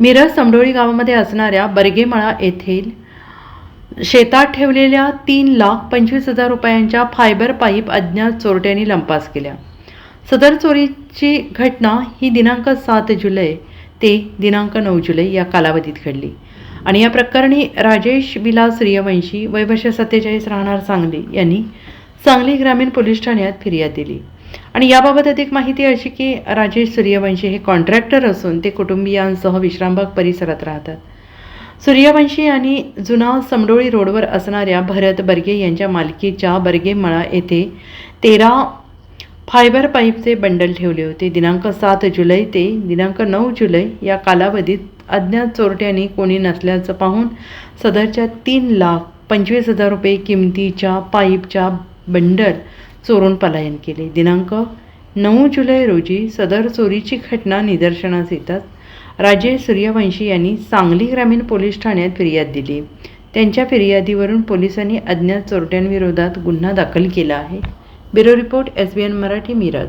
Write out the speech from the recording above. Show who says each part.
Speaker 1: मिरज समडोळी गावामध्ये असणाऱ्या बर्गेमळा येथील शेतात ठेवलेल्या तीन लाख पंचवीस हजार रुपयांच्या फायबर पाईप अज्ञात चोरट्यांनी लंपास केल्या. सदर चोरीची घटना ही दिनांक सात जुलै ते दिनांक नऊ जुलै या कालावधीत घडली आणि या प्रकरणी राजेश विलास सूर्यवंशी वैवश सत्तेचाळीस राहणार सांगली यांनी सांगली ग्रामीण पोलीस ठाण्यात फिर्याद दिली. आणि याबाबत अधिक माहिती अशी की राजेश सूर्यवंशी हे कॉन्ट्रॅक्टर असून ते कुटुंबियांसह विश्रामबाग परिसरात राहतात. सूर्यवंशी यांनी जुना समडोळी रोडवर असणाऱ्या भरत बर्गे यांच्या मालकीच्या बर्गेमळा येथे तेरा फायबर पाईपचे बंडल ठेवले होते. दिनांक सात जुलै ते दिनांक नऊ जुलै या कालावधीत अज्ञात चोरट्यांनी कोणी नसल्याचं पाहून सदरच्या तीन लाख पंचवीस हजार रुपये किमतीच्या पाईपच्या बंडल चोरून पलायन केले. दिनांक नऊ जुलै रोजी सदर चोरीची घटना निदर्शनास येताच राजे सूर्यवंशी यांनी सांगली ग्रामीण पोलीस ठाण्यात फिर्याद दिली. त्यांच्या फिर्यादीवरून पोलिसांनी अज्ञात चोरट्यांविरोधात गुन्हा दाखल केला आहे. Bureau report S B N Marathi Miraj.